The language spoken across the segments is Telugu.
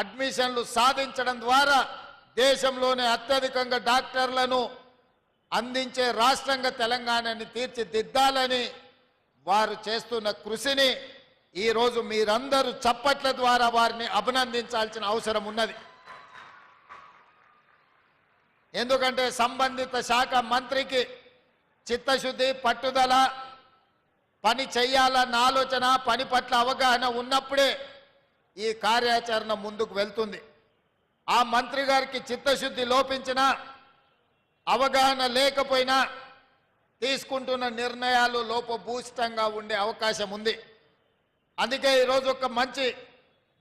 అడ్మిషన్లు సాధించడం ద్వారా దేశంలోనే అత్యధికంగా డాక్టర్లను అందించే రాష్ట్రంగా తెలంగాణని తీర్చిదిద్దాలని వారు చేస్తున్న కృషిని ఈరోజు మీరందరూ చప్పట్ల ద్వారా వారిని అభినందించాల్సిన అవసరం ఉన్నది. ఎందుకంటే సంబంధిత శాఖ మంత్రికి చిత్తశుద్ధి పట్టుదల పని చెయ్యాలన్న ఆలోచన పని పట్ల అవగాహన ఉన్నప్పుడే ఈ కార్యాచరణ ముందుకు వెళ్తుంది. ఆ మంత్రి గారికి చిత్తశుద్ధి లోపించినా అవగాహన లేకపోయినా తీసుకుంటున్న నిర్ణయాలు లోపభూషితంగా ఉండే అవకాశం ఉంది. అందుకే ఈరోజు ఒక మంచి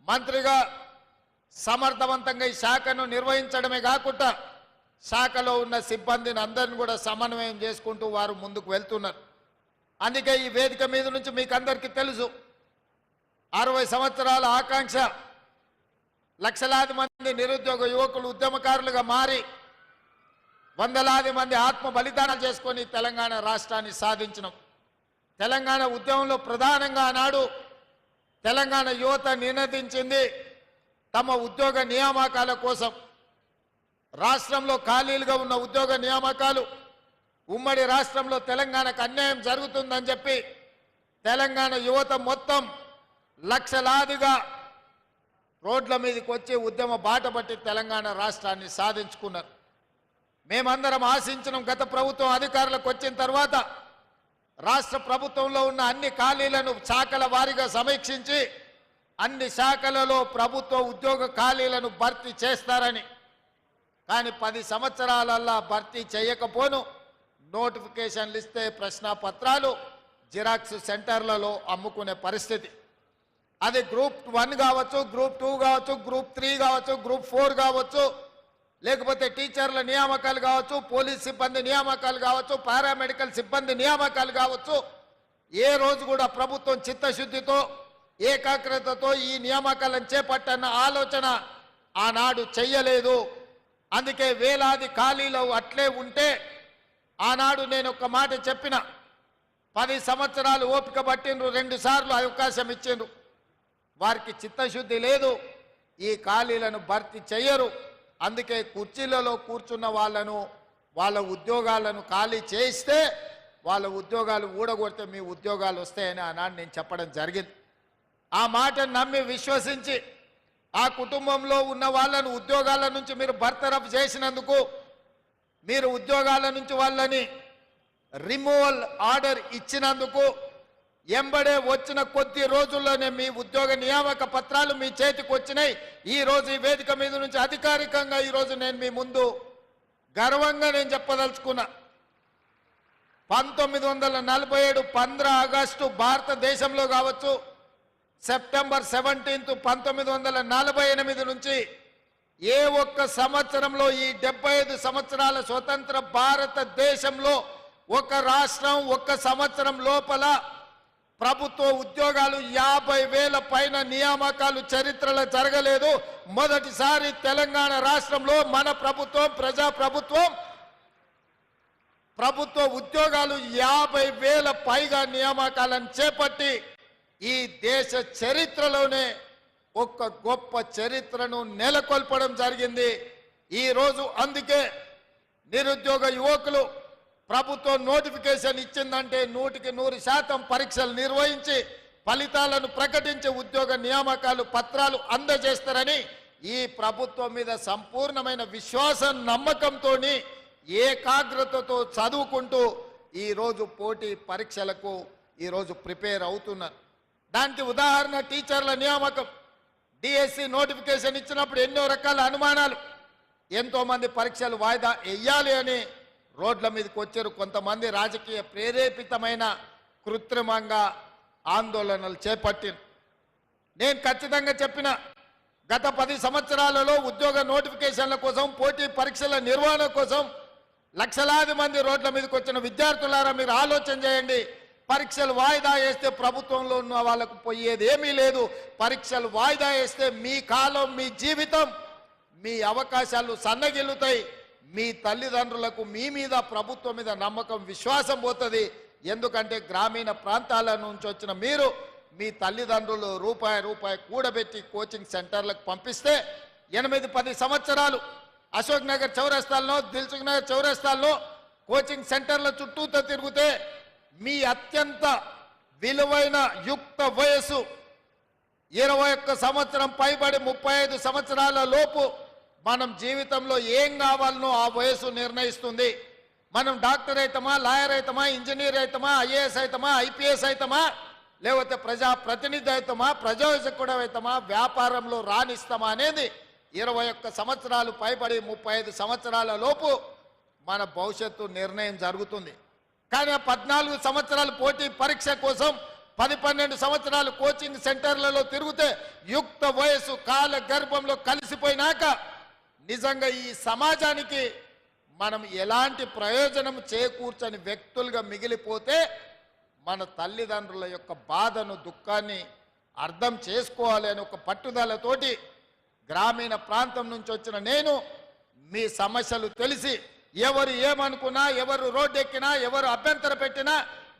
మంత్రిగా సమర్థవంతంగా ఈ శాఖను నిర్వహించడమే కాకుండా శాఖలో ఉన్న సిబ్బందిని అందరిని కూడా సమన్వయం చేసుకుంటూ వారు ముందుకు వెళ్తున్నారు. అందుకే ఈ వేదిక మీద నుంచి మీకు అందరికీ తెలుసు అరవై సంవత్సరాల ఆకాంక్ష. లక్షలాది మంది నిరుద్యోగ యువకులు ఉద్యమకారులుగా మారి వందలాది మంది ఆత్మ బలిదానాలు చేసుకొని తెలంగాణ రాష్ట్రాన్ని సాధించినాం. తెలంగాణ ఉద్యమంలో ప్రధానంగా ఆనాడు తెలంగాణ యువత నినదించింది తమ ఉద్యోగ నియామకాల కోసం. రాష్ట్రంలో ఖాళీలుగా ఉన్న ఉద్యోగ నియామకాలు ఉమ్మడి రాష్ట్రంలో తెలంగాణకు అన్యాయం జరుగుతుందని చెప్పి తెలంగాణ యువత మొత్తం లక్షలాదిగా రోడ్ల మీదకి వచ్చి ఉద్యమ బాట పట్టి తెలంగాణ రాష్ట్రాన్ని సాధించుకున్నారు. మేమందరం ఆశించిన గత ప్రభుత్వం అధికారులకు వచ్చిన తర్వాత రాష్ట్ర ప్రభుత్వంలో ఉన్న అన్ని ఖాళీలను శాఖల వారీగా సమీక్షించి అన్ని శాఖలలో ప్రభుత్వ ఉద్యోగ ఖాళీలను భర్తీ చేస్తారని. కానీ పది సంవత్సరాలల్లా భర్తీ చేయకపోను. నోటిఫికేషన్లు ఇస్తే ప్రశ్నపత్రాలు జిరాక్స్ సెంటర్లలో అమ్ముకునే పరిస్థితి. అది గ్రూప్ వన్ కావచ్చు గ్రూప్ టూ కావచ్చు గ్రూప్ త్రీ కావచ్చు గ్రూప్ ఫోర్ కావచ్చు లేకపోతే టీచర్ల నియామకాలు కావచ్చు పోలీస్ సిబ్బంది నియామకాలు కావచ్చు పారామెడికల్ సిబ్బంది నియామకాలు కావచ్చు ఏ రోజు కూడా ప్రభుత్వం చిత్తశుద్ధితో ఏకాగ్రతతో ఈ నియామకాలను చేపట్టన్న ఆలోచన ఆనాడు చెయ్యలేదు. అందుకే వేలాది ఖాళీలు అట్లే ఉంటే ఆనాడు నేను ఒక మాట చెప్పిన పది సంవత్సరాలు ఓపిక పట్టిండ్రు రెండు సార్లు అవకాశం ఇచ్చిండ్రు. వారికి చిత్తశుద్ధి లేదు. ఈ ఖాళీలను భర్తీ చెయ్యరు. అందుకే కుర్చీలలో కూర్చున్న వాళ్ళను వాళ్ళ ఉద్యోగాలను ఖాళీ చేయిస్తే వాళ్ళ ఉద్యోగాలు ఊడగొడితే మీ ఉద్యోగాలు వస్తాయని ఆనాడు నేను చెప్పడం జరిగింది. ఆ మాటను నమ్మి విశ్వసించి ఆ కుటుంబంలో ఉన్న వాళ్ళను ఉద్యోగాల నుంచి మీరు బర్తరఫ్ చేసినందుకు మీరు ఉద్యోగాల నుంచి వాళ్ళని రిమూవల్ ఆర్డర్ ఇచ్చినందుకు ఎంబడే వచ్చిన కొద్ది రోజుల్లోనే మీ ఉద్యోగ నియామక పత్రాలు మీ చేతికి వచ్చినాయి. ఈ రోజు ఈ వేదిక మీద నుంచి అధికారికంగా ఈరోజు నేను మీ ముందు గర్వంగా నేను చెప్పదలుచుకున్నా. పంతొమ్మిది వందల నలభై ఏడు పంద్ర ఆగస్టు భారతదేశంలో కావచ్చు సెప్టెంబర్ సెవెంటీన్త్ పంతొమ్మిది వందల నలభై ఎనిమిది నుంచి ఏ ఒక్క సంవత్సరంలో ఈ డెబ్బై ఐదు సంవత్సరాల స్వతంత్ర భారతదేశంలో ఒక రాష్ట్రం ఒక్క సంవత్సరం లోపల ప్రభుత్వ ఉద్యోగాలు యాభై వేల పైన నియామకాలు చరిత్రలో జరగలేదు. మొదటిసారి తెలంగాణ రాష్ట్రంలో మన ప్రభుత్వం ప్రజా ప్రభుత్వం ప్రభుత్వ ఉద్యోగాలు యాభై వేల పైగా నియామకాలను చేపట్టి ఈ దేశ చరిత్రలోనే ఒక గొప్ప చరిత్రను నెలకొల్పడం జరిగింది. ఈరోజు అందుకే నిరుద్యోగ యువకులు ప్రభుత్వం నోటిఫికేషన్ ఇచ్చిందంటే నూటికి నూరు శాతం పరీక్షలు నిర్వహించి ఫలితాలను ప్రకటించి ఉద్యోగ నియామకాలు పత్రాలు అందజేస్తారని ఈ ప్రభుత్వం మీద సంపూర్ణమైన విశ్వాసం నమ్మకంతో ఏకాగ్రతతో చదువుకుంటూ ఈరోజు పోటీ పరీక్షలకు ఈరోజు ప్రిపేర్ అవుతున్నారు. దానికి ఉదాహరణ టీచర్ల నియామకం. డిఎస్సి నోటిఫికేషన్ ఇచ్చినప్పుడు ఎన్నో రకాల అనుమానాలు. ఎంతోమంది పరీక్షలు వాయిదా వేయాలి అని రోడ్ల మీదకి వచ్చారు. కొంతమంది రాజకీయ ప్రేరేపితమైన కృత్రిమంగా ఆందోళనలు చేపట్టిన నేను ఖచ్చితంగా చెప్పిన గత పది సంవత్సరాలలో ఉద్యోగ నోటిఫికేషన్ల కోసం పోటీ పరీక్షల నిర్వహణ కోసం లక్షలాది మంది రోడ్ల మీదకి వచ్చిన విద్యార్థులారా మీరు ఆలోచన చేయండి. పరీక్షలు వాయిదా వేస్తే ప్రభుత్వంలో ఉన్న వాళ్ళకు పోయేది ఏమీ లేదు. పరీక్షలు వాయిదా వేస్తే మీ కాలం మీ జీవితం మీ అవకాశాలు సన్నగిల్లుతాయి. మీ తల్లిదండ్రులకు మీ మీద ప్రభుత్వం మీద నమ్మకం విశ్వాసం పోతుంది. ఎందుకంటే గ్రామీణ ప్రాంతాల నుంచి వచ్చిన మీరు మీ తల్లిదండ్రులు రూపాయి రూపాయి కూడబెట్టి కోచింగ్ సెంటర్లకు పంపిస్తే ఎనిమిది పది సంవత్సరాలు అశోక్ నగర్ చౌరస్తాల్లో దిల్సుఖ్ నగర్ చౌరస్తాల్లో కోచింగ్ సెంటర్ల చుట్టూతో తిరిగితే మీ అత్యంత విలువైన యుక్త వయసు ఇరవై ఒక్క సంవత్సరం పైబడి ముప్పై ఐదు సంవత్సరాల లోపు మనం జీవితంలో ఏం కావాలనో ఆ వయసు నిర్ణయిస్తుంది. మనం డాక్టర్ అవుతామా లాయర్ అవుతామా ఇంజనీర్ అవుతామా ఐఏఎస్ అవుతామా ఐపీఎస్ అవుతామా లేకపోతే ప్రజా ప్రతినిధి అవుతామా ప్రజాసకుడు అవుతామా వ్యాపారంలో రాణిస్తామా అనేది ఇరవై ఒక్క సంవత్సరాలు పైబడి ముప్పై ఐదు సంవత్సరాల లోపు మన భవిష్యత్తు నిర్ణయం జరుగుతుంది. కానీ ఆ పద్నాలుగు సంవత్సరాలు పోటీ పరీక్ష కోసం పది పన్నెండు సంవత్సరాలు కోచింగ్ సెంటర్లలో తిరిగితే యుక్త వయసు కాల గర్భంలో కలిసిపోయినాక నిజంగా ఈ సమాజానికి మనం ఎలాంటి ప్రయోజనం చేకూర్చని వ్యక్తులుగా మిగిలిపోతే మన తల్లిదండ్రుల యొక్క బాధను దుఃఖాన్ని అర్థం చేసుకోవాలి అని ఒక పట్టుదలతోటి గ్రామీణ ప్రాంతం నుంచి వచ్చిన నేను మీ సమస్యలు తెలిసి ఎవరు ఏమనుకున్నా ఎవరు రోడ్డెక్కినా ఎవరు అభ్యంతర పెట్టినా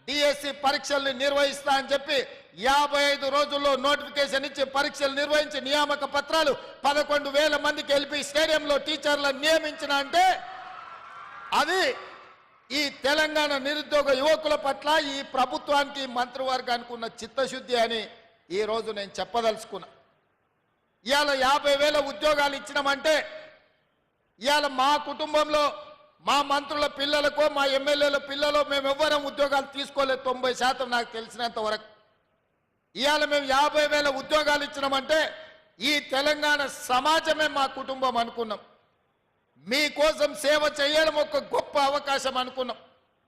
డిఎస్సి పరీక్షల్ని నిర్వహిస్తా అని చెప్పి యాభై ఐదు రోజుల్లో నోటిఫికేషన్ ఇచ్చి పరీక్షలు నిర్వహించి నియామక పత్రాలు పదకొండు వేల మందికి ఎల్పి స్టేడియంలో టీచర్లను నియమించిన అంటే అది ఈ తెలంగాణ నిరుద్యోగ యువకుల పట్ల ఈ ప్రభుత్వానికి మంత్రివర్గానికి ఉన్న చిత్తశుద్ధి అని ఈ రోజు నేను చెప్పదలుచుకున్నా. ఇవాళ యాభై వేల ఉద్యోగాలు ఇచ్చినామంటే ఇవాళ మా కుటుంబంలో మా మంత్రుల పిల్లలకో మా ఎమ్మెల్యేల పిల్లలు మేము ఎవ్వరం ఉద్యోగాలు తీసుకోలేదు తొంభై శాతం నాకు తెలిసినంత వరకు. ఇవాళ మేము యాభై వేల ఉద్యోగాలు ఇచ్చినామంటే ఈ తెలంగాణ సమాజమే మా కుటుంబం అనుకున్నాం. మీకోసం సేవ చేయడం ఒక గొప్ప అవకాశం అనుకున్నాం.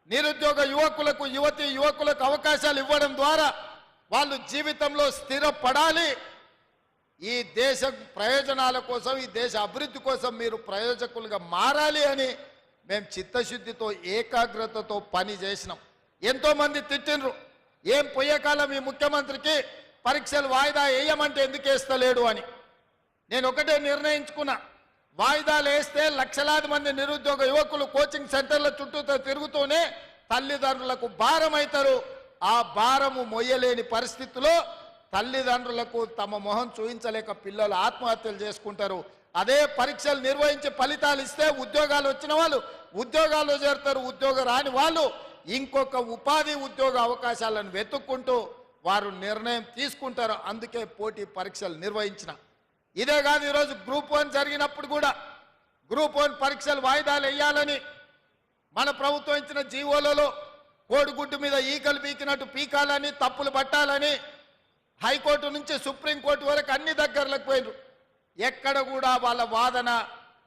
నిరుద్యోగ యువకులకు యువతి యువకులకు అవకాశాలు ఇవ్వడం ద్వారా వాళ్ళు జీవితంలో స్థిరపడాలి. ఈ దేశ ప్రయోజనాల కోసం ఈ దేశ అభివృద్ధి కోసం మీరు ప్రయోజకులుగా మారాలి అని మేము చిత్తశుద్ధితో ఏకాగ్రతతో పని చేసినాం. ఎంతోమంది తిట్టినరు ఏం ఏం కాలం ఈ ముఖ్యమంత్రికి పరీక్షలు వాయిదా వేయమంటే ఎందుకు వేస్తలేడు అని. నేను ఒకటే నిర్ణయించుకున్నా. వాయిదాలు వేస్తే లక్షలాది మంది నిరుద్యోగ యువకులు కోచింగ్ సెంటర్ల చుట్టూతో తిరుగుతూనే తల్లిదండ్రులకు భారం అవుతారు ఆ భారము మొయ్యలేని పరిస్థితిలో తల్లిదండ్రులకు తమ మొహం చూపించలేక పిల్లలు ఆత్మహత్యలు చేసుకుంటారు. అదే పరీక్షలు నిర్వహించి ఫలితాలు ఇస్తే ఉద్యోగాలు వచ్చిన వాళ్ళు ఉద్యోగాల్లో చేరుతారు ఉద్యోగ రాని వాళ్ళు ఇంకొక ఉపాధి ఉద్యోగ అవకాశాలను వెతుక్కుంటూ వారు నిర్ణయం తీసుకుంటారు. అందుకే పోటీ పరీక్షలు నిర్వహించిన. ఇదే కాదు ఈరోజు గ్రూప్ వన్ జరిగినప్పుడు కూడా గ్రూప్ వన్ పరీక్షలు వాయిదాలు వేయాలని మన ప్రభుత్వం ఇచ్చిన జీవోలలో కోడిగుడ్డు మీద ఈకలు పీకినట్టు పీకాలని తప్పులు పట్టాలని హైకోర్టు నుంచి సుప్రీంకోర్టు వరకు అన్ని దగ్గరలకు పోయినరు ఎక్కడ కూడా వాళ్ళ వాదన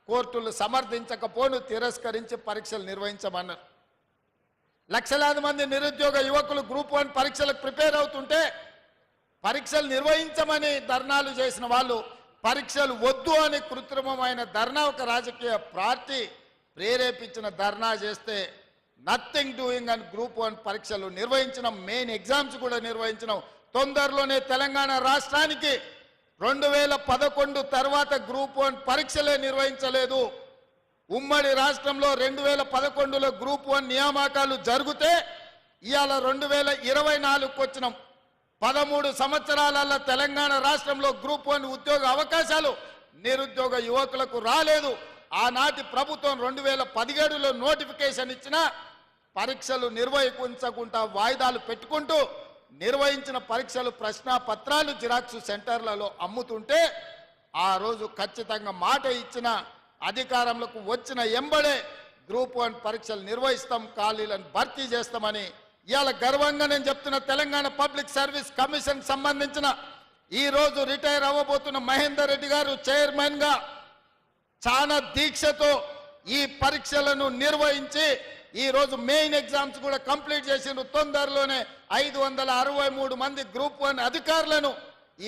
కోర్టులు సమర్థించకపోను తిరస్కరించి పరీక్షలు నిర్వహించమన్నారు. లక్షలాది మంది నిరుద్యోగ యువకులు గ్రూప్ వన్ పరీక్షలకు ప్రిపేర్ అవుతుంటే పరీక్షలు నిర్వహించమని ధర్నాలు చేసిన వాళ్ళు పరీక్షలు వద్దు అని కృత్రిమమైన ధర్నా ఒక రాజకీయ పార్టీ ప్రేరేపించిన ధర్నా చేస్తే నథింగ్ డూయింగ్ అని గ్రూప్ వన్ పరీక్షలు నిర్వహించడం మెయిన్ ఎగ్జామ్స్ కూడా నిర్వహించడం తొందరలోనే తెలంగాణ రాష్ట్రానికి రెండు వేల పదకొండు తర్వాత గ్రూప్ వన్ పరీక్షలే నిర్వహించలేదు. ఉమ్మడి రాష్ట్రంలో రెండు వేల పదకొండులో గ్రూప్ వన్ నియామకాలు జరిగితే ఇవాళ రెండు వేల ఇరవై నాలుగుకి వచ్చినాం పదమూడు సంవత్సరాలలో తెలంగాణ రాష్ట్రంలో గ్రూప్ వన్ ఉద్యోగ అవకాశాలు నిరుద్యోగ యువకులకు రాలేదు. ఆనాటి ప్రభుత్వం రెండు వేల పదిహేడులో నోటిఫికేషన్ ఇచ్చిన పరీక్షలు నిర్వహించకుండా వాయిదాలు పెట్టుకుంటూ నిర్వహించిన పరీక్షలు ప్రశ్న పత్రాలు జిరాక్స్ సెంటర్లలో అమ్ముతుంటే ఆ రోజు ఖచ్చితంగా మాట ఇచ్చిన అధికారంలోకి వచ్చిన ఎంబడే గ్రూప్ వన్ పరీక్షలు నిర్వహిస్తాం ఖాళీలను భర్తీ చేస్తామని ఇవాళ గర్వంగా నేను చెప్తున్న తెలంగాణ పబ్లిక్ సర్వీస్ కమిషన్ సంబంధించిన ఈ రోజు రిటైర్ అవ్వబోతున్న మహేందర్ రెడ్డి గారు చైర్మన్గా చాలా దీక్షతో ఈ పరీక్షలను నిర్వహించి ఈరోజు మెయిన్ ఎగ్జామ్స్ కూడా కంప్లీట్ చేసిండ్రు. తొందరలోనే ఐదు వందల అరవై మూడు మంది గ్రూప్ వన్ అధికారులను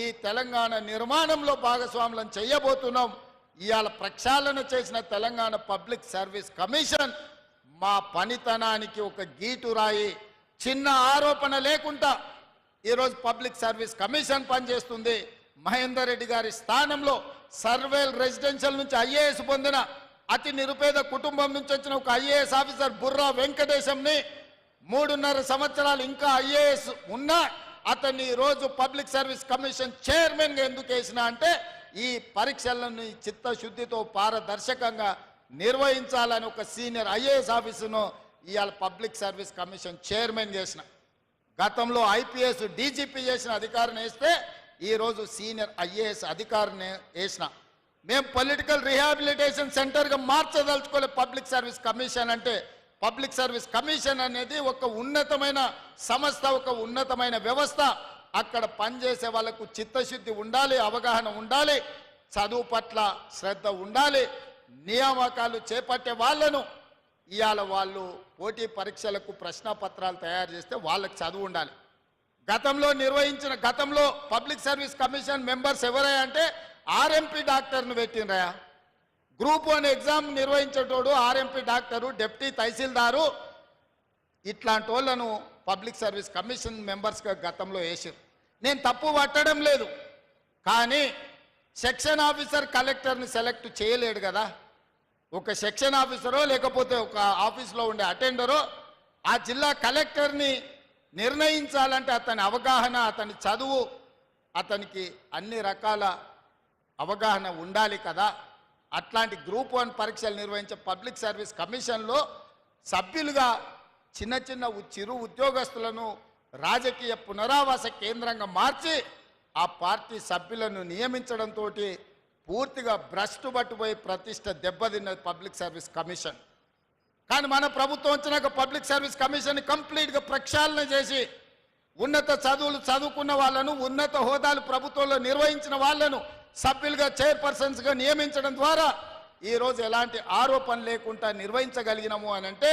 ఈ తెలంగాణ నిర్మాణంలో భాగస్వాములను చేయబోతున్నాం. ఇవాళ ప్రక్షాళన చేసిన తెలంగాణ పబ్లిక్ సర్వీస్ కమిషన్ మా పనితనానికి ఒక గీటు రాయి చిన్న ఆరోపణ లేకుండా ఈరోజు పబ్లిక్ సర్వీస్ కమిషన్ పనిచేస్తుంది. మహేందర్ రెడ్డి గారి స్థానంలో సర్వేల్ రెసిడెన్షియల్ నుంచి ఐఏఎస్ పొందిన అతి నిరుపేద కుటుంబం నుంచి వచ్చిన ఒక ఐఏఎస్ ఆఫీసర్ బుర్రా వెంకటేశంని మూడున్నర సంవత్సరాలు ఇంకా ఐఏఎస్ ఉన్నా అతన్ని ఈ రోజు పబ్లిక్ సర్వీస్ కమిషన్ చైర్మన్గా ఎందుకు వేసిన అంటే ఈ పరీక్షలను చిత్తశుద్ధితో పారదర్శకంగా నిర్వహించాలని ఒక సీనియర్ ఐఏఎస్ ఆఫీసును ఇవాళ పబ్లిక్ సర్వీస్ కమిషన్ చైర్మన్ చేసిన. గతంలో ఐపీఎస్ డీజీపీ చేసిన అధికారిని వేస్తే ఈరోజు సీనియర్ ఐఏఎస్ అధికారిని వేసిన. మేము పొలిటికల్ రిహాబిలిటేషన్ సెంటర్గా మార్చదలుచుకోలే పబ్లిక్ సర్వీస్ కమిషన్ అంటే పబ్లిక్ సర్వీస్ కమిషన్ అనేది ఒక ఉన్నతమైన సంస్థ ఒక ఉన్నతమైన వ్యవస్థ. అక్కడ పనిచేసే వాళ్ళకు చిత్తశుద్ధి ఉండాలి అవగాహన ఉండాలి చదువు పట్ల శ్రద్ధ ఉండాలి నియామకాలు చేపట్టే వాళ్ళను. ఇవాళ వాళ్ళు పోటీ పరీక్షలకు ప్రశ్నపత్రాలు తయారు చేస్తే వాళ్ళకి చదువు ఉండాలి. గతంలో నిర్వహించిన గతంలో పబ్లిక్ సర్వీస్ కమిషన్ మెంబర్స్ ఎవరయ్యా అంటే ఆర్ఎంపీ డాక్టర్ను పెట్టినరయా గ్రూప్ వన్ ఎగ్జామ్ నిర్వహించేటోడు ఆర్ఎంపీ డాక్టరు డిప్టీ తహసీల్దారు. ఇట్లాంటి వాళ్ళను పబ్లిక్ సర్వీస్ కమిషన్ మెంబర్స్గా గతంలో వేసారు నేను తప్పు పట్టడం లేదు. కానీ సెక్షన్ ఆఫీసర్ కలెక్టర్ని సెలెక్ట్ చేయలేడు కదా. ఒక సెక్షన్ ఆఫీసరో లేకపోతే ఒక ఆఫీస్లో ఉండే అటెండరో ఆ జిల్లా కలెక్టర్ని నిర్ణయించాలంటే అతని అవగాహన అతని చదువు అతనికి అన్ని రకాల అవగాహన ఉండాలి కదా. అట్లాంటి గ్రూప్ వన్ పరీక్షలు నిర్వహించే పబ్లిక్ సర్వీస్ కమిషన్లో సభ్యులుగా చిన్న చిన్న చిరు ఉద్యోగస్తులను రాజకీయ పునరావాస కేంద్రంగా మార్చి ఆ పార్టీ సభ్యులను నియమించడంతో పూర్తిగా భ్రష్టు పట్టుపోయి ప్రతిష్ట దెబ్బతిన్నది పబ్లిక్ సర్వీస్ కమిషన్. కానీ మన ప్రభుత్వం వచ్చినాక పబ్లిక్ సర్వీస్ కమిషన్ కంప్లీట్గా ప్రక్షాళన చేసి ఉన్నత చదువులు చదువుకున్న వాళ్ళను ఉన్నత హోదాలు ప్రభుత్వంలో నిర్వహించిన వాళ్ళను సభ్యులుగా చైర్పర్సన్స్గా నియమించడం ద్వారా ఈరోజు ఎలాంటి ఆరోపణ లేకుండా నిర్వహించగలిగినాము అని అంటే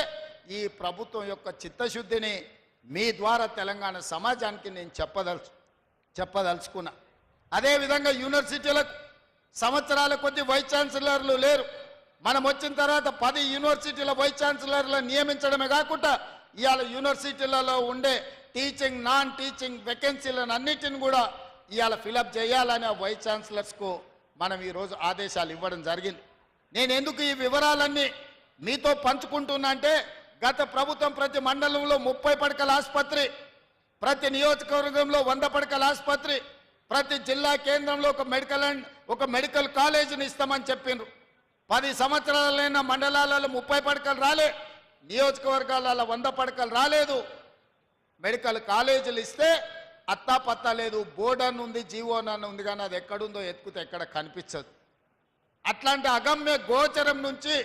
ఈ ప్రభుత్వం యొక్క చిత్తశుద్ధిని మీ ద్వారా తెలంగాణ సమాజానికి నేను చెప్పదలుచు చెప్పదలుచుకున్నా. అదేవిధంగా యూనివర్సిటీలకు సంవత్సరాల కొద్ది వైస్ ఛాన్సలర్లు లేరు. మనం వచ్చిన తర్వాత పది యూనివర్సిటీల వైస్ ఛాన్సలర్లను నియమించడమే కాకుండా ఇవాళ యూనివర్సిటీలలో ఉండే టీచింగ్ నాన్ టీచింగ్ వేకెన్సీలను అన్నిటిని కూడా ఇవాళ ఫిలప్ చేయాలని వైస్ ఛాన్సలర్స్కు మనం ఈరోజు ఆదేశాలు ఇవ్వడం జరిగింది. నేను ఎందుకు ఈ వివరాలన్నీ మీతో పంచుకుంటున్నా అంటే గత ప్రభుత్వం ప్రతి మండలంలో ముప్పై పడకల ఆసుపత్రి ప్రతి నియోజకవర్గంలో వంద పడకల ఆసుపత్రి ప్రతి జిల్లా కేంద్రంలో ఒక మెడికల్ అండ్ ఒక మెడికల్ కాలేజీని ఇస్తామని చెప్పిండ్రు. పది సంవత్సరాలైన మండలాలలో ముప్పై పడకలు రాలే నియోజకవర్గాలలో వంద పడకలు రాలేదు. మెడికల్ కాలేజీలు ఇస్తే అత్తా పత్తా లేదు బోర్డన్ ఉంది జీవోన్ అని ఉంది కానీ అది ఎక్కడుందో ఎత్తుకుతే ఎక్కడ కనిపించదు. అట్లాంటి అగమ్య గోచరం నుంచి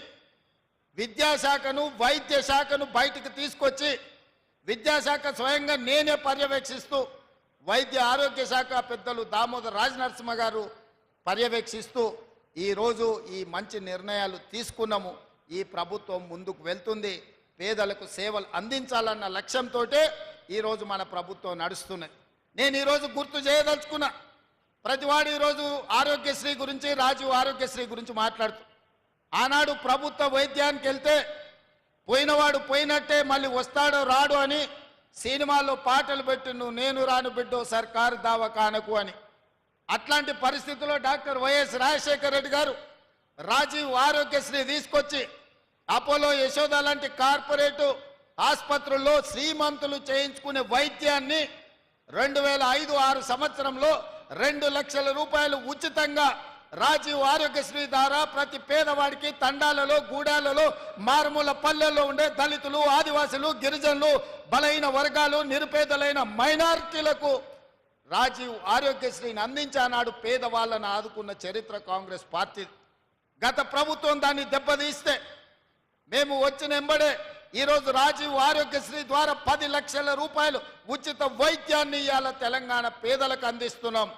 విద్యాశాఖను వైద్య శాఖను బయటికి తీసుకొచ్చి విద్యాశాఖ స్వయంగా నేనే పర్యవేక్షిస్తూ వైద్య ఆరోగ్య శాఖ పెద్దలు దామోదర్ రాజనరసింహ గారు పర్యవేక్షిస్తూ ఈరోజు ఈ మంచి నిర్ణయాలు తీసుకున్నాము. ఈ ప్రభుత్వం ముందుకు వెళ్తుంది. పేదలకు సేవలు అందించాలన్న లక్ష్యంతో ఈరోజు మన ప్రభుత్వం నడుస్తున్నది. నేను ఈరోజు గుర్తు చేయదలుచుకున్నా. ప్రతివాడు ఈరోజు ఆరోగ్యశ్రీ గురించి రాజీవ్ ఆరోగ్యశ్రీ గురించి మాట్లాడుతూ ఆనాడు ప్రభుత్వ వైద్యానికి వెళ్తే పోయినవాడు పోయినట్టే మళ్ళీ వస్తాడో రాడు అని సినిమాల్లో పాటలు పెట్టి నువ్వు నేను రాను బిడ్డో సర్కారు దావకానకు అని. అట్లాంటి పరిస్థితుల్లో డాక్టర్ వైఎస్ రాజశేఖర రెడ్డి గారు రాజీవ్ ఆరోగ్యశ్రీ తీసుకొచ్చి అపోలో యశోద లాంటి కార్పొరేటు ఆసుపత్రుల్లో శ్రీమంతులు చేయించుకునే వైద్యాన్ని రెండు వేల ఐదు ఆరు సంవత్సరంలో రెండు లక్షల రూపాయలు ఉచితంగా రాజీవ్ ఆరోగ్యశ్రీ ద్వారా ప్రతి పేదవాడికి తండాలలో గూడాలలో మారుమూల పల్లెల్లో ఉండే దళితులు ఆదివాసులు గిరిజనులు బలహీన వర్గాలు నిరుపేదలైన మైనారిటీలకు రాజీవ్ ఆరోగ్యశ్రీని అందించానాడు పేదవాళ్ళను ఆదుకున్న చరిత్ర కాంగ్రెస్ పార్టీ. గత ప్రభుత్వం దాన్ని దెబ్బతీస్తే మేము వచ్చిన ఎంబడే ఈరోజు రాజీవ్ ఆరోగ్యశ్రీ ద్వారా పది లక్షల రూపాయలు ఉచిత వైద్యాన్ని ఇవాళ తెలంగాణ పేదలకు అందిస్తున్నాం.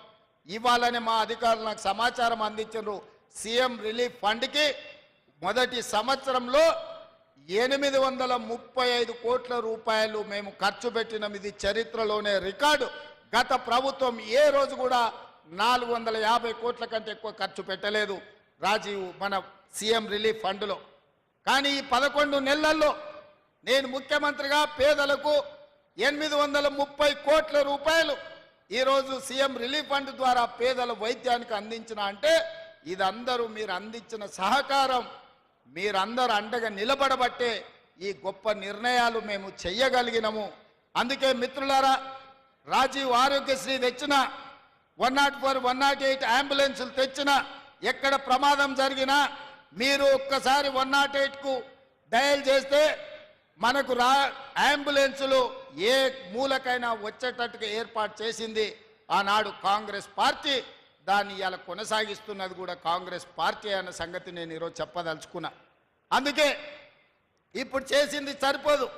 ఇవ్వాలని మా అధికారులు నాకు సమాచారం అందించారు. సీఎం రిలీఫ్ ఫండ్కి మొదటి సంవత్సరంలో ఎనిమిది వందల ముప్పై ఐదు కోట్ల రూపాయలు మేము ఖర్చు పెట్టినాం. ఇది చరిత్రలోనే రికార్డు. గత ప్రభుత్వం ఏ రోజు కూడా నాలుగు వందల యాభై కోట్ల కంటే ఎక్కువ ఖర్చు పెట్టలేదు రాజీవ్ మన సీఎం రిలీఫ్ ఫండ్లో. కానీ ఈ పదకొండు నెలల్లో నేను ముఖ్యమంత్రిగా పేదలకు ఎనిమిది వందల ముప్పై కోట్ల రూపాయలు ఈరోజు సీఎం రిలీఫ్ ఫండ్ ద్వారా పేదల వైద్యానికి అందించిన అంటే ఇదందరూ మీరు అందించిన సహకారం. మీరందరూ అండగా నిలబడబట్టే ఈ గొప్ప నిర్ణయాలు మేము చెయ్యగలిగినము. అందుకే మిత్రులారా రాజీవ్ ఆరోగ్యశ్రీ తెచ్చిన one nought four one nought eight అంబులెన్సులు తెచ్చిన ఎక్కడ ప్రమాదం జరిగినా మీరు ఒక్కసారి వన్ నాట్ ఎయిట్కు డయల్ చేస్తే మనకు రా అంబులెన్సులు ఏ మూలకైనా వచ్చేటట్టుగా ఏర్పాటు చేసింది ఆనాడు కాంగ్రెస్ పార్టీ. దాన్ని ఇలా కొనసాగిస్తున్నది కూడా కాంగ్రెస్ పార్టీ అన్న సంగతి నేను ఈరోజు చెప్పదలుచుకున్నా. అందుకే ఇప్పుడు చేసింది సరిపోదు.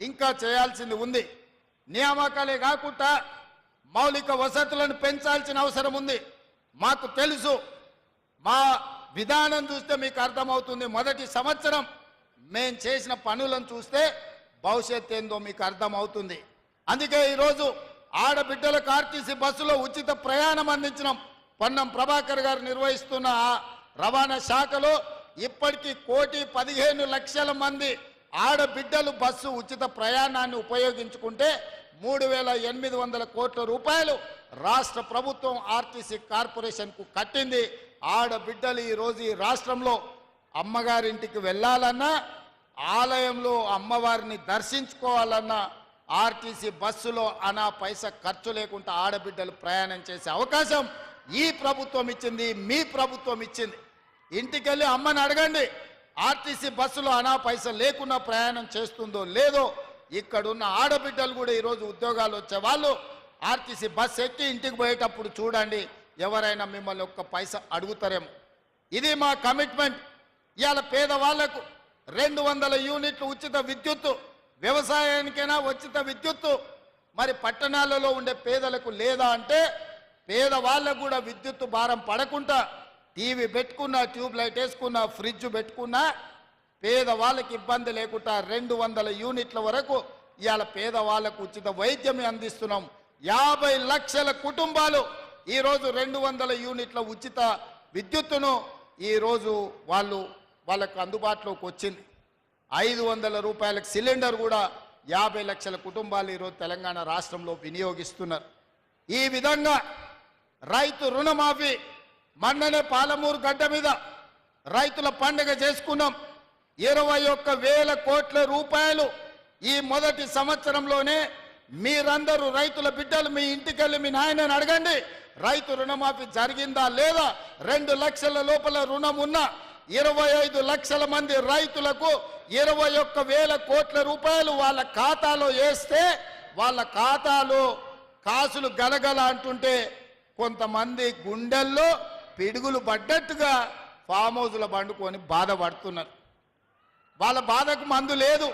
ఇంకా చేయాల్సింది ఉంది. నియామకాలే కాకుండా మౌలిక వసతులను పెంచాల్సిన అవసరం ఉంది. మాకు తెలుసు. మా విధానం చూస్తే మీకు అర్థమవుతుంది. మొదటి సంవత్సరం మేం చేసిన పనులను చూస్తే భవిష్యత్ ఏందో మీకు అర్థమవుతుంది. అందుకే ఈరోజు ఆడబిడ్డలకు ఆర్టీసీ బస్సులో ఉచిత ప్రయాణం అందించినాం. పొన్నం ప్రభాకర్ గారు నిర్వహిస్తున్న రవాణా శాఖలో ఇప్పటికీ కోటి పదిహేను లక్షల మంది ఆడబిడ్డలు బస్సు ఉచిత ప్రయాణాన్ని ఉపయోగించుకుంటే మూడు వేల ఎనిమిది వందల కోట్ల రూపాయలు రాష్ట్ర ప్రభుత్వం ఆర్టీసీ కార్పొరేషన్కు కట్టింది. ఆడబిడ్డలు ఈరోజు ఈ రాష్ట్రంలో అమ్మగారింటికి వెళ్ళాలన్నా ఆలయంలో అమ్మవారిని దర్శించుకోవాలన్నా ఆర్టీసీ బస్సులో అనా పైస ఖర్చు లేకుండా ఆడబిడ్డలు ప్రయాణం చేసే అవకాశం ఈ ప్రభుత్వం ఇచ్చింది మీ ప్రభుత్వం ఇచ్చింది. ఇంటికెళ్ళి అమ్మని అడగండి ఆర్టీసీ బస్సులో అనా పైస లేకుండా ప్రయాణం చేస్తుందో లేదో ఇక్కడున్న ఆడబిడ్డలు కూడా ఈరోజు ఉద్యోగాలు వచ్చే వాళ్ళు ఆర్టీసీ బస్సు ఎక్కి ఇంటికి పోయేటప్పుడు చూడండి ఎవరైనా మిమ్మల్ని ఒక్క పైస అడుగుతారేమో. ఇది మా కమిట్మెంట్. ఇవాళ పేదవాళ్ళకు రెండు వందల యూనిట్లు ఉచిత విద్యుత్తు వ్యవసాయానికైనా ఉచిత విద్యుత్తు. మరి పట్టణాలలో ఉండే పేదలకు లేదా అంటే పేదవాళ్ళకు కూడా విద్యుత్తు భారం పడకుండా టీవీ పెట్టుకున్నా ట్యూబ్ లైట్ వేసుకున్నా ఫ్రిడ్జ్ పెట్టుకున్నా పేదవాళ్ళకి ఇబ్బంది లేకుండా రెండు వందల యూనిట్ల వరకు ఇవాళ పేదవాళ్ళకు ఉచిత వైద్యం అందిస్తున్నాం. యాభై లక్షల కుటుంబాలు ఈరోజు రెండు వందల యూనిట్ల ఉచిత విద్యుత్తును ఈరోజు వాళ్ళు వాళ్ళకు అందుబాటులోకి వచ్చింది. ఐదు వందల రూపాయలకు సిలిండర్ కూడా యాభై లక్షల కుటుంబాలు ఈరోజు తెలంగాణ రాష్ట్రంలో వినియోగిస్తున్నారు. ఈ విధంగా రైతు రుణమాఫీ మన్ననే పాలమూరు గడ్డ మీద రైతుల పండుగ చేసుకున్నాం. ఇరవై ఒక్క వేల కోట్ల రూపాయలు ఈ మొదటి సంవత్సరంలోనే మీరందరూ రైతుల బిడ్డలు మీ ఇంటికెళ్ళి మీ నాయనని అడగండి రైతు రుణమాఫీ జరిగిందా లేదా రెండు లక్షల లోపల రుణం ఉన్నా ఇరవై ఐదు లక్షల మంది రైతులకు ఇరవై ఒక్క వేల కోట్ల రూపాయలు వాళ్ళ ఖాతాలో వేస్తే వాళ్ళ ఖాతాలో కాసులు గలగల అంటుంటే కొంతమంది గుండెల్లో పిడుగులు పడ్డట్టుగా ఫామ్ హౌస్లో పండుకొని బాధపడుతున్నారు. వాళ్ళ బాధకు మందు లేదు.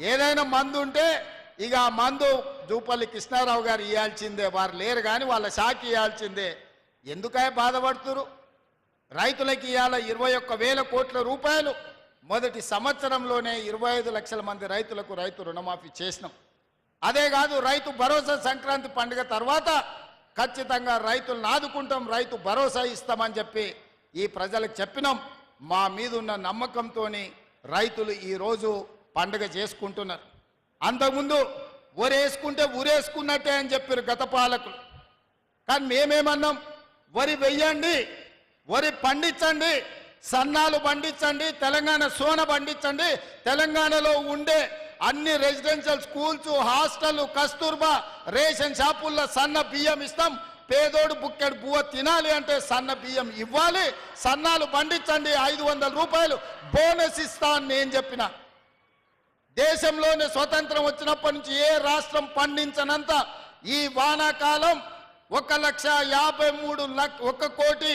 ఏదైనా మందు ఉంటే ఇక ఆ మందు జూపల్లి కృష్ణారావు గారు ఇవ్వాల్సిందే వారు లేరు కానీ వాళ్ళ శాఖ ఇవ్వాల్సిందే ఎందుకై బాధపడుతురు రైతులకి ఇవాళ ఇరవై ఒక్క వేల కోట్ల రూపాయలు మొదటి సంవత్సరంలోనే ఇరవై ఐదు లక్షల మంది రైతులకు రైతు రుణమాఫీ చేసినాం. అదే కాదు రైతు భరోసా సంక్రాంతి పండుగ తర్వాత ఖచ్చితంగా రైతులను ఆదుకుంటాం రైతు భరోసా ఇస్తామని చెప్పి ఈ ప్రజలకు చెప్పినాం. మా మీద ఉన్న నమ్మకంతో రైతులు ఈరోజు పండుగ చేసుకుంటున్నారు. అంతకుముందు ఊరేసుకుంటే ఊరేసుకున్నట్టే అని చెప్పారు గత పాలకులు. కానీ మేమేమన్నాం? వరి వెయ్యండి వరి పండించండి సన్నాలు పండించండి తెలంగాణ సోన పండించండి తెలంగాణలో ఉండే అన్ని residential schools hostel Kasturba ration షాపుల్లో సన్న బియ్యం ఇస్తాం. పేదోడు బుక్కెడు బువ్వ తినాలి అంటే సన్న బియ్యం ఇవ్వాలి. సన్నాలు పండించండి ఐదు వందల రూపాయలు బోనస్ ఇస్తా అని నేను చెప్పిన. దేశంలోనే స్వతంత్రం వచ్చినప్పటి నుంచి ఏ రాష్ట్రం పండించనంత ఈ వానాకాలం ఒక లక్ష యాభై మూడు లక్ష ఒక కోటి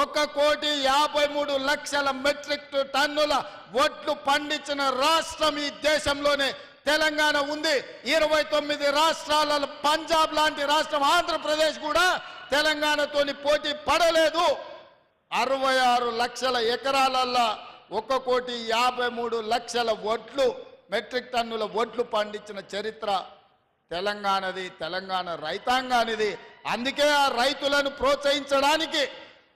ఒక కోటి యాభై మూడు లక్షల మెట్రిక్ టన్నుల వడ్లు పండించిన రాష్ట్రం ఈ దేశంలోనే. తెలంగాణ ఉంది. ఇరవై తొమ్మిది రాష్ట్రాల పంజాబ్ లాంటి రాష్ట్రం ఆంధ్రప్రదేశ్ కూడా తెలంగాణతోని పోటీ పడలేదు. అరవై ఆరు లక్షల ఎకరాలల్లో ఒక కోటి యాభై మూడు లక్షల వడ్లు మెట్రిక్ టన్నుల వడ్లు పండించిన చరిత్ర తెలంగాణది తెలంగాణ రైతాంగానిది. అందుకే ఆ రైతులను ప్రోత్సహించడానికి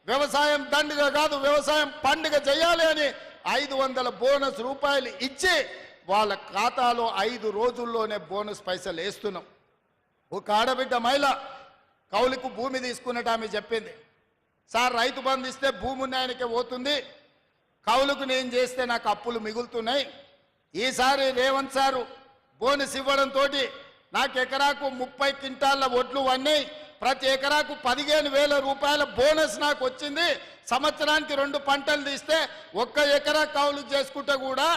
వ్యవసాయం దండుగ కాదు వ్యవసాయం పండుగ చేయాలి అని ఐదు వందల బోనస్ రూపాయలు ఇచ్చి వాళ్ళ ఖాతాలో ఐదు రోజుల్లోనే బోనస్ పైసలు వేస్తున్నాం. ఒక ఆడబిడ్డ మహిళ కౌలుకు భూమి తీసుకున్నట్టు ఆమె చెప్పింది. సార్ రైతు బంధు ఇస్తే భూమి ఉన్నాయనికే పోతుంది. కౌలుకు నేను చేస్తే నాకు అప్పులు మిగులుతున్నాయి. ఈసారి రేవంత్ సారు బోనస్ ఇవ్వడంతో నాకు ఎకరాకు ముప్పై క్వింటాళ్ళ ఒడ్లు అన్నీ ప్రతి ఎకరాకు పదిహేను వేల రూపాయల బోనస్ నాకు వచ్చింది. సంవత్సరానికి రెండు పంటలు తీస్తే ఒక్క ఎకరా కౌలు చేసుకుంటే కూడా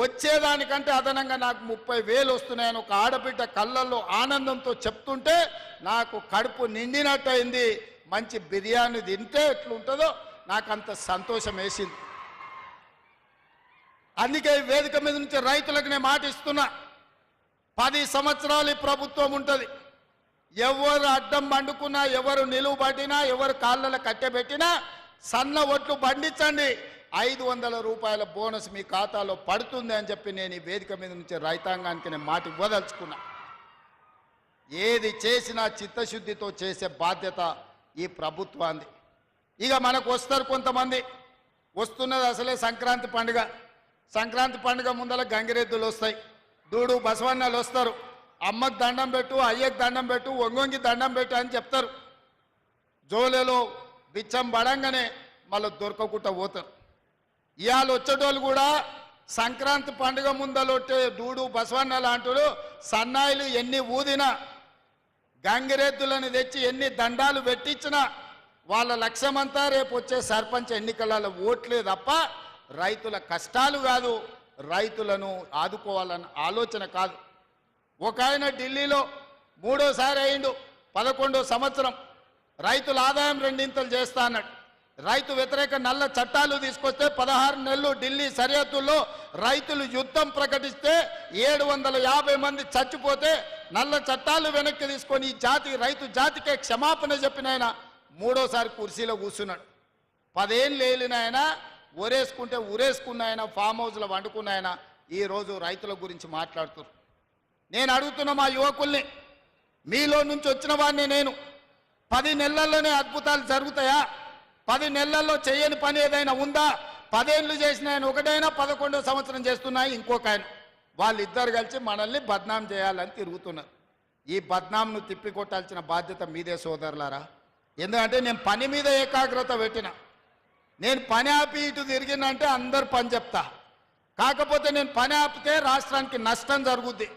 వచ్చేదానికంటే అదనంగా నాకు ముప్పై వేలు వస్తున్నాయని ఒక ఆడబిడ్డ కళ్ళల్లో ఆనందంతో చెప్తుంటే నాకు కడుపు నిండినట్టయింది. మంచి బిర్యానీ తింటే ఎట్లుంటుందో నాకు అంత సంతోషం వేసింది. అందుకే ఈ వేదిక మీద నుంచి రైతులకు నేను మాట ఇస్తున్నా పది సంవత్సరాలు ఈ ప్రభుత్వం ఉంటుంది. ఎవరు అడ్డం పండుకున్నా ఎవరు నిలువబడినా పట్టినా ఎవరు కాళ్ళలో కట్టెబెట్టినా సన్న ఒట్లు పండించండి. ఐదు వందల రూపాయల బోనస్ మీ ఖాతాలో పడుతుంది అని చెప్పి నేను ఈ వేదిక మీద నుంచి రైతాంగానికి నేను మాట ఇవ్వదలుచుకున్నా. ఏది చేసినా చిత్తశుద్ధితో చేసే బాధ్యత ఈ ప్రభుత్వాన్ని ఇక మనకు వస్తారు కొంతమంది. వస్తున్నది అసలే సంక్రాంతి పండుగ. సంక్రాంతి పండుగ ముందర గంగిరెద్దులు వస్తాయి. దూడు బసవన్నలు వస్తారు. అమ్మకు దండం పెట్టు అయ్యకు దండం పెట్టు ఒంగొంగి దండం పెట్టు అని చెప్తారు. జోలెలో బిచ్చం పడంగానే మళ్ళీ దొరకకుండా పోతారు. ఇవాళ వచ్చేటోళ్ళు కూడా సంక్రాంతి పండుగ ముందలొట్టే దూడు బసవన్న లాంటి సన్నాయిలు ఎన్ని ఊదినా గంగిరెద్దులను తెచ్చి ఎన్ని దండాలు పెట్టించినా వాళ్ళ లక్ష్యమంతా రేపు వచ్చే సర్పంచ్ ఎన్నికలలో ఓట్లే తప్ప రైతుల కష్టాలు కాదు రైతులను ఆదుకోవాలన్న ఆలోచన కాదు. ఒక ఆయన ఢిల్లీలో మూడోసారి అయిండు పదకొండో సంవత్సరం. రైతుల ఆదాయం రెండింతలు చేస్తా అన్నాడు. రైతు వ్యతిరేక నల్ల చట్టాలు తీసుకొస్తే పదహారు నెలలు ఢిల్లీ సరిహద్దుల్లో రైతులు యుద్ధం ప్రకటిస్తే ఏడు వందల యాభై మంది చచ్చిపోతే నల్ల చట్టాలు వెనక్కి తీసుకొని ఈ జాతి రైతు జాతికే క్షమాపణ చెప్పిన ఆయన మూడోసారి కుర్చీలో కూర్చున్నాడు. పదేళ్ళు ఏలిన ఆయన ఊరేసుకుంటే ఊరేసుకున్న ఆయన ఫామ్ హౌస్లో వండుకున్న ఆయన ఈరోజు రైతుల గురించి మాట్లాడుతున్నారు. నేను అడుగుతున్న మా యువకుల్ని మీలో నుంచి వచ్చిన వాడిని నేను. పది నెలల్లోనే అద్భుతాలు జరుగుతాయా? పది నెలల్లో చేయని పని ఏదైనా ఉందా? పదేళ్ళు చేసిన ఆయన ఒకటైనా పదకొండో సంవత్సరం చేస్తున్నాయి ఇంకొక ఆయన. వాళ్ళిద్దరు కలిసి మనల్ని బద్నాం చేయాలని తిరుగుతున్నారు. ఈ బద్నాంను తిప్పికొట్టాల్సిన బాధ్యత మీదే సోదరులారా. ఎందుకంటే నేను పని మీద ఏకాగ్రత పెట్టిన. నేను పని ఆపి ఇటు తిరిగినంటే అందరు పని చెప్తా. కాకపోతే నేను పని ఆపితే రాష్ట్రానికి నష్టం జరుగుద్ది.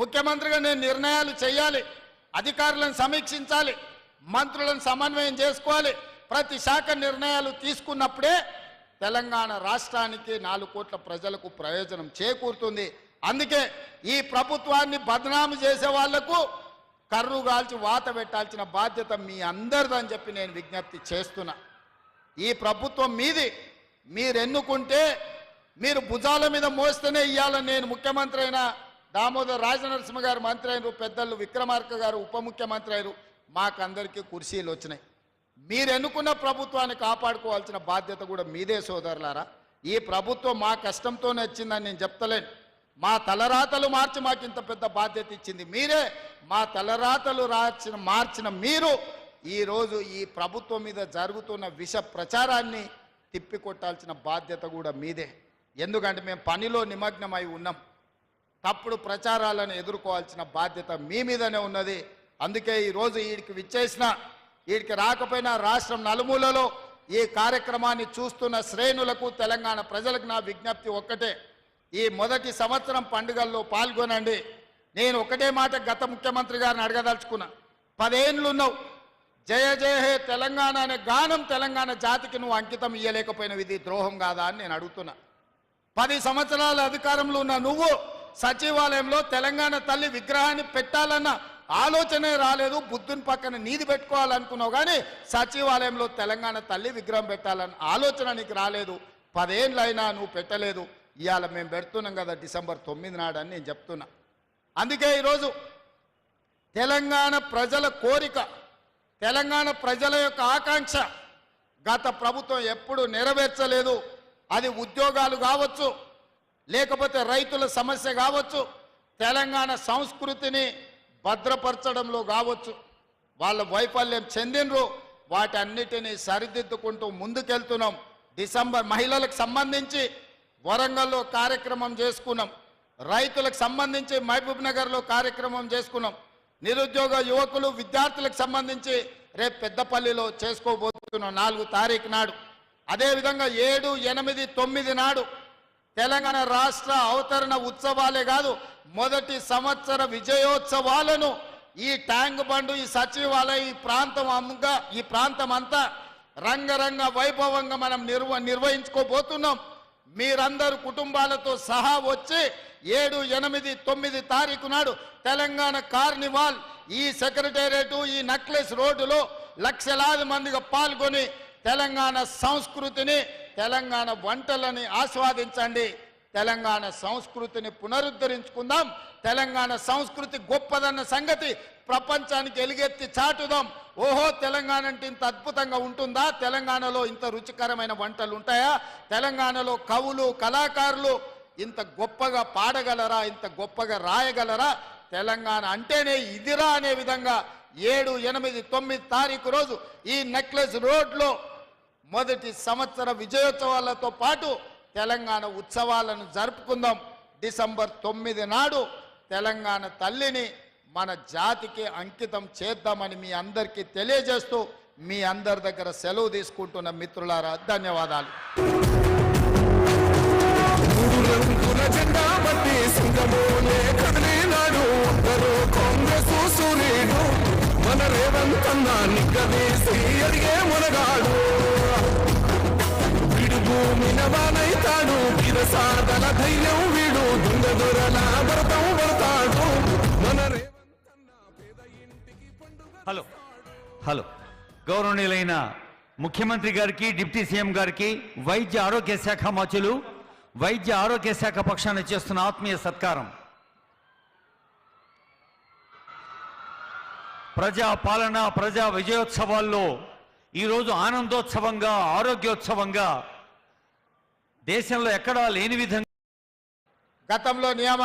ముఖ్యమంత్రిగా నేను నిర్ణయాలు చేయాలి అధికారులను సమీక్షించాలి మంత్రులను సమన్వయం చేసుకోవాలి. ప్రతి శాఖ నిర్ణయాలు తీసుకున్నప్పుడే తెలంగాణ రాష్ట్రానికి నాలుగు కోట్ల ప్రజలకు ప్రయోజనం చేకూరుతుంది. అందుకే ఈ ప్రభుత్వాన్ని బదనాము చేసే వాళ్ళకు కర్రు కాల్చి వాత పెట్టాల్సిన బాధ్యత మీ అందరిదని చెప్పి నేను విజ్ఞప్తి చేస్తున్నా. ఈ ప్రభుత్వం మీది మీరు ఎన్నుకుంటే మీరు భుజాల మీద మోస్తేనే ఇవ్వాలని నేను ముఖ్యమంత్రి అయినా దామోదర్ రాజనరసింహ గారు మంత్రి అయినరు పెద్దలు విక్రమార్క గారు ఉప ముఖ్యమంత్రి అయినారు మాకందరికీ కుర్చీలు వచ్చినాయి. మీరు ఎన్నుకున్న ప్రభుత్వాన్ని కాపాడుకోవాల్సిన బాధ్యత కూడా మీదే సోదరులారా. ఈ ప్రభుత్వం మా కష్టంతోనే వచ్చిందని నేను చెప్తలేను. మా తలరాతలు మార్చి మాకు ఇంత పెద్ద బాధ్యత ఇచ్చింది మీరే. మా తలరాతలు రాచిన మార్చిన మీరు ఈరోజు ఈ ప్రభుత్వం మీద జరుగుతున్న విష ప్రచారాన్ని తిప్పికొట్టాల్సిన బాధ్యత కూడా మీదే. ఎందుకంటే మేము పనిలో నిమగ్నమై ఉన్నాం. తప్పుడు ప్రచారాలను ఎదుర్కోవాల్సిన బాధ్యత మీ మీదనే ఉన్నది. అందుకే ఈరోజు వీడికి విచ్చేసిన వీడికి రాకపోయినా రాష్ట్రం నలుమూలలో ఈ కార్యక్రమాన్ని చూస్తున్న శ్రేణులకు తెలంగాణ ప్రజలకు నా విజ్ఞప్తి ఒక్కటే. ఈ మొదటి సంవత్సరం పండుగల్లో పాల్గొనండి. నేను ఒకటే మాట గత ముఖ్యమంత్రి గారిని అడగదలుచుకున్నా. పదేండ్లు ఉన్నావు జయ జయ హే తెలంగాణ అనే గానం తెలంగాణ జాతికి నువ్వు అంకితం ఇయ్యలేకపోయినవి. ఇది ద్రోహం కాదా అని నేను అడుగుతున్నా. పది సంవత్సరాల అధికారంలో ఉన్న నువ్వు సచివాలయంలో తెలంగాణ తల్లి విగ్రహాన్ని పెట్టాలన్న ఆలోచనే రాలేదు. బుద్ధుని పక్కన నీది పెట్టుకోవాలనుకున్నావు కానీ సచివాలయంలో తెలంగాణ తల్లి విగ్రహం పెట్టాలన్న ఆలోచన నీకు రాలేదు. పదేళ్ళైనా నువ్వు పెట్టలేదు. ఇవాళ మేము పెడుతున్నాం కదా డిసెంబర్ తొమ్మిది నాడు అని నేను చెప్తున్నా. అందుకే ఈరోజు తెలంగాణ ప్రజల కోరిక తెలంగాణ ప్రజల యొక్క ఆకాంక్ష గత ప్రభుత్వం ఎప్పుడు నెరవేర్చలేదు. అది ఉద్యోగాలు కావచ్చు లేకపోతే రైతుల సమస్య కావచ్చు తెలంగాణ సంస్కృతిని భద్రపరచడంలో కావచ్చు. వాళ్ళ వైఫల్యం చెందినరు వాటన్నిటినీ సరిదిద్దుకుంటూ ముందుకెళ్తున్నాం. డిసెంబర్ మహిళలకు సంబంధించి వరంగల్లో కార్యక్రమం చేసుకున్నాం. రైతులకు సంబంధించి మహబూబ్ నగర్లో కార్యక్రమం చేసుకున్నాం. నిరుద్యోగ యువకులు విద్యార్థులకు సంబంధించి రేపు పెద్దపల్లిలో చేసుకోబోతున్నాం నాలుగు తారీఖు నాడు. అదేవిధంగా ఏడు ఎనిమిది తొమ్మిది నాడు తెలంగాణ రాష్ట్ర అవతరణ ఉత్సవాలే కాదు మొదటి సంవత్సర విజయోత్సవాలను ఈ ట్యాంక్ బండు ఈ సచివాలయ ఈ ప్రాంతం అమ్ముగా ఈ ప్రాంతం అంతా రంగరంగ వైభవంగా మనం నిర్వ నిర్వహించుకోబోతున్నాం. మీరందరూ కుటుంబాలతో సహా వచ్చి ఏడు ఎనిమిది తొమ్మిది తారీఖు నాడు తెలంగాణ కార్నివాల్ ఈ సెక్రటేరియట్ ఈ నక్లెస్ రోడ్డులో లక్షలాది మందిగా పాల్గొని తెలంగాణ సంస్కృతిని తెలంగాణ వంటలని ఆస్వాదించండి. తెలంగాణ సంస్కృతిని పునరుద్ధరించుకుందాం. తెలంగాణ సంస్కృతి గొప్పదన్న సంగతి ప్రపంచానికి ఎలుగెత్తి చాటుదాం. ఓహో తెలంగాణ అంటే ఇంత అద్భుతంగా ఉంటుందా? తెలంగాణలో ఇంత రుచికరమైన వంటలు ఉంటాయా? తెలంగాణలో కవులు కళాకారులు ఇంత గొప్పగా పాడగలరా? ఇంత గొప్పగా రాయగలరా? తెలంగాణ అంటేనే ఇదిరా అనే విధంగా ఏడు ఎనిమిది తొమ్మిది తారీఖు రోజు ఈ నెక్లెస్ రోడ్లో మొదటి సంవత్సర విజయోత్సవాలతో పాటు తెలంగాణ ఉత్సవాలను జరుపుకుందాం. డిసెంబర్ తొమ్మిది నాడు తెలంగాణ తల్లిని మన జాతికి అంకితం చేద్దామని మీ అందరికీ తెలియజేస్తూ మీ అందరి దగ్గర సెలవు తీసుకుంటున్న మిత్రులారా ధన్యవాదాలు. మన రేవంతన్నా నిగ్గదీసి అడిగే మునగాడు. వీడు భూమిన వానైతాడు విరసాదల ధైర్యం వీడు. దుంగ దొరల భరతం పడతాడు. మన పేద ఇంటికి పండుగ హలో. హలో. గౌరవనీయులైన ముఖ్యమంత్రి గారికి డిప్యూటీ సీఎం గారికి వైద్య ఆరోగ్య శాఖ మచులు వైద్య ఆరోగ్య శాఖ పక్షాన చేస్తున్న ఆత్మీయ సత్కారం. ప్రజా పాలన ప్రజా విజయోత్సవాల్లో ఈరోజు ఆనందోత్సవంగా ఆరోగ్యోత్సవంగా దేశంలో ఎక్కడా లేని విధంగా గతంలో నియామ